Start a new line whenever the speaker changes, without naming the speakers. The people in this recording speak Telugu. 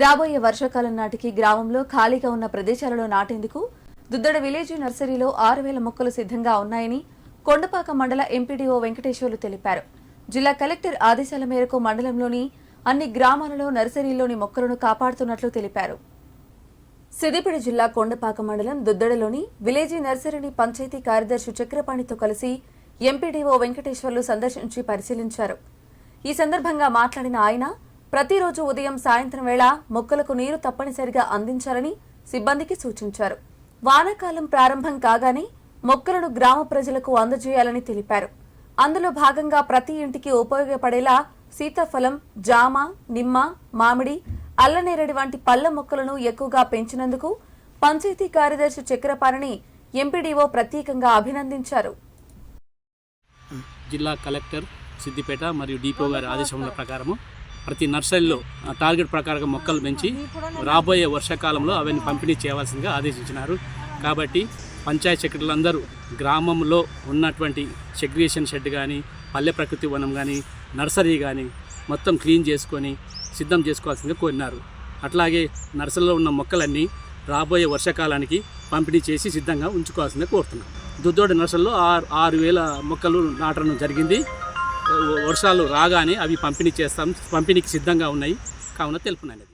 రాబోయే వర్షాకాలం నాటికి గ్రామంలో ఖాళీగా ఉన్న ప్రదేశాలలో నాటేందుకు దుద్దడ విలేజ్ నర్సరీలో ఆరు వేల మొక్కలు సిద్ధంగా ఉన్నాయని కొండపాక మండల ఎంపీడీఓ వెంకటేశ్వర్లు తెలిపారు. జిల్లా కలెక్టర్ ఆదేశాల మేరకు మండలంలోని అన్ని గ్రామాలలో నర్సరీలోని మొక్కలను కాపాడుతున్నట్లు తెలిపారు. సిద్దిపేట జిల్లా కొండపాక మండలం దుద్దడలోని విలేజీ నర్సరీని పంచాయతీ కార్యదర్శి చక్రపాణితో కలిసి ఎంపీడీఓ వెంకటేశ్వర్లు సందర్శించి పరిశీలించారు. ఈ సందర్భంగా మాట్లాడిన ఆయన ప్రతిరోజు ఉదయం సాయంత్రం వేళ మొక్కలకు నీరు తప్పనిసరిగా అందించాలని సిబ్బందికి సూచించారు. వానాకాలం ప్రారంభం కాగానే మొక్కలను గ్రామ ప్రజలకు అందజేయాలని తెలిపారు. అందులో భాగంగా ప్రతి ఇంటికి ఉపయోగపడేలా సీతాఫలం జామ నిమ్మ మామిడి అల్లనేరడి వంటి పళ్ళ మొక్కలను ఎక్కువగా పెంచినందుకు పంచాయతీ కార్యదర్శి చక్రపాణిని ఎంపీడీఓ ప్రత్యేకంగా అభినందించారు.
జిల్లా కలెక్టర్ సిద్దిపేట మరియు డిపో గారి ఆదేశముల ప్రకారము ప్రతి నర్సరీలో ఆ, టార్గెట్ ప్రకారంగా మొక్కలు పెంచి రాబోయే వర్షాకాలంలో అవన్నీ పంపిణీ చేయవలసిందిగా ఆదేశించినారు. కాబట్టి పంచాయత్ సెక్రటరీలందరూ గ్రామంలో ఉన్నటువంటి సెగ్రిగేషన్ షెడ్ కానీ పల్లె ప్రకృతి వనం కానీ నర్సరీ కానీ మొత్తం క్లీన్ చేసుకొని సిద్ధం చేసుకోవాల్సిందిగా కోరినారు. అట్లాగే నర్సరీలో ఉన్న మొక్కలన్నీ రాబోయే వర్షాకాలానికి పంపిణీ చేసి సిద్ధంగా ఉంచుకోవాల్సిందిగా కోరుతున్నాం. దుద్దోడి నర్సరీలో ఆరు ఆరు వేల మొక్కలు నాటడం జరిగింది. వర్షాలు రాగానే అవి పంపిణీ చేస్తాం పంపిణీకి సిద్ధంగా ఉన్నాయి. కావున తెలుపునండి